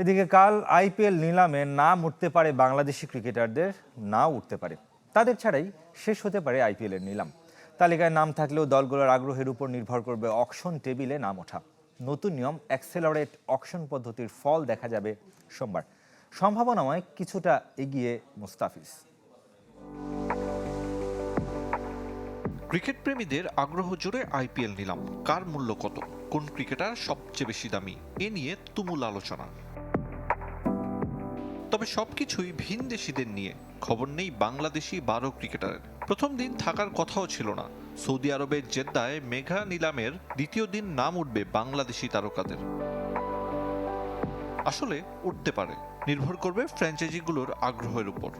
এদিকে কাল আইপিএল নিলামে নাম উঠতে পারে বাংলাদেশি ক্রিকেটারদের, নাও উঠতে পারে। তাদের ছাড়াই শেষ হতে পারে আইপিএলের নিলাম। তালিকায় নাম থাকলেও দলগুলোর আগ্রহের উপর নির্ভর করবে অকশন টেবিলে নাম ওঠা। নতুন নিয়ম অ্যাক্সেলারেট অকশন পদ্ধতির ফল দেখা যাবে সোমবার। সম্ভাবনাময় কিছুটা এগিয়ে মুস্তাফিজ। ক্রিকেট প্রেমীদের আগ্রহ জুড়ে আইপিএল নিলাম। কার মূল্য কত? কোন ক্রিকেটার সবচেয়ে বেশি দামি? এ নিয়ে তুমুল আলোচনা। তবে সবকিছুই ভিন দেশিদের নিয়ে। খবর নেই বাংলাদেশি বারো ক্রিকেটারের। প্রথম দিন থাকার কথাও ছিল না। সৌদি আরবের জেদ্দায় মেঘা নিলামের দ্বিতীয় দিন নাম উঠবে বাংলাদেশি তারকাদের। আসলে উঠতে পারে। নির্ভর করবে ফ্র্যাঞ্চাইজিগুলোর আগ্রহের উপর।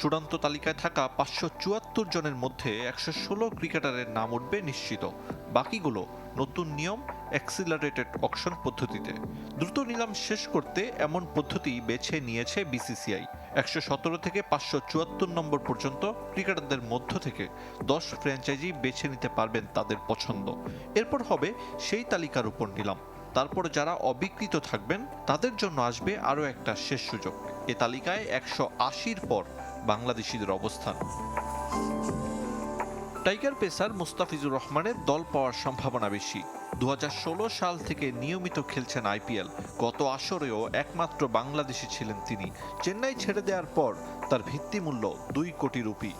চূড়ান্ত তালিকায় থাকা পাঁচশো চুয়াত্তর জনের মধ্যে একশো ষোলো ক্রিকেটারের নাম উঠবে নিশ্চিত। বাকিগুলো নতুন নিয়ম অ্যাক্সিলারেটেড অকশন পদ্ধতিতে। দ্রুত নিলাম শেষ করতে এমন পদ্ধতি বেছে নিয়েছে বিসিসিআই। একশো সতেরো থেকে পাঁচশো চুয়াত্তর নম্বর পর্যন্ত ক্রিকেটারদের মধ্য থেকে দশ ফ্র্যাঞ্চাইজি বেছে নিতে পারবেন তাদের পছন্দ। এরপর হবে সেই তালিকার উপর নিলাম। তারপর যারা অবিকৃত থাকবেন, তাদের জন্য আসবে আরও একটা শেষ সুযোগ। এ তালিকায় একশো আশির পর বাংলাদেশিদের অবস্থান। টাইগার পেসার মুস্তাফিজুর রহমানের দল পাওয়ার সম্ভাবনা বেশি। দু হাজার ষোলো সাল থেকে নিয়মিত খেলছেন আইপিএল। গত আসরেও একমাত্র বাংলাদেশি ছিলেন তিনি। চেন্নাই ছেড়ে দেওয়ার পর তার ভিত্তিমূল্য দুই কোটি রুপি।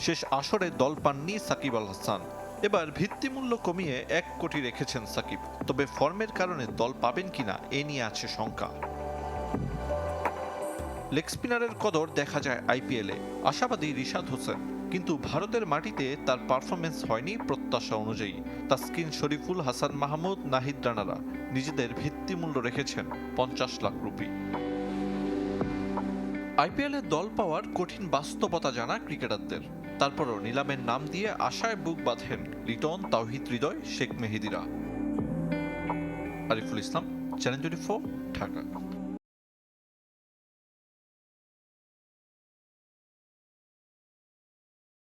শেষ আসরে দল পাননি সাকিব আল হাসান। এবার ভিত্তিমূল্য কমিয়ে এক কোটি রেখেছেন সাকিব। তবে ফর্মের কারণে দল পাবেন কিনা এ নিয়ে আছে শঙ্কা। লেগ স্পিনারের কদর দেখা যায় আইপিএলে আশাবাদী রিশাদ হোসেন। কিন্তু ভারতের মাটিতে তার পারফরমেন্স হয়নি প্রত্যাশা অনুযায়ী। তাসকিন শরীফুল হাসান মাহমুদ, নাহিদ রানারা নিজেদের ভিত্তিমূল্য রেখেছেন পঞ্চাশ লাখ রুপি। আইপিএলে দল পাওয়ার কঠিন বাস্তবতা জানা ক্রিকেটারদের। তারপরও নিলামের নাম দিয়ে আশায় বুক বাঁধেন Liton, Towhid Hridoy, Sheikh মেহেদিরা। Ariful Islam, channel twenty Dhaka.